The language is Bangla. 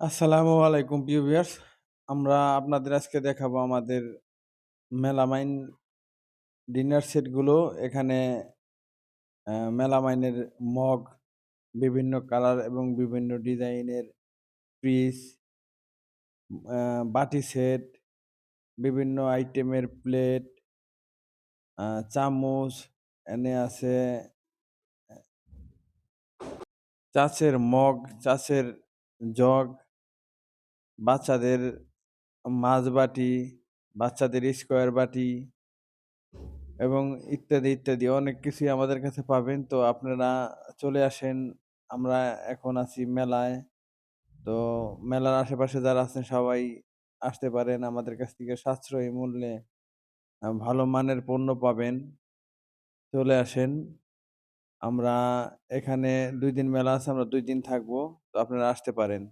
আসসালামু আলাইকুম প্রিয় ভিউয়ার্স। আমরা আপনাদের আজকে দেখাবো আমাদের মেলামাইন ডিনার সেটগুলো। এখানে মেলামাইনের মগ, বিভিন্ন কালার এবং বিভিন্ন ডিজাইনের পিস, বাটি সেট, বিভিন্ন আইটেমের প্লেট, চামচ, এনে আছে চাষের মগ, চাষের জগ, বাচ্চাদের মাছ বাটি বাচ্চাদের স্কোয়ার বাটি এবং ইত্যাদি, ইত্যাদি অনেক কিছুই আমাদের কাছে পাবেন। তো আপনারা চলে আসেন। আমরা এখন আছি মেলায়। তো মেলার আশেপাশে যারা আছেন সবাই আসতে পারেন। আমাদের কাছ থেকে সাশ্রয়ী মূল্যে ভালো মানের পণ্য পাবেন। চলে আসেন। আমরা এখানে দুই দিন মেলা আছে। আমরা দুই দিন থাকব। তো আপনারা আসতে পারেন।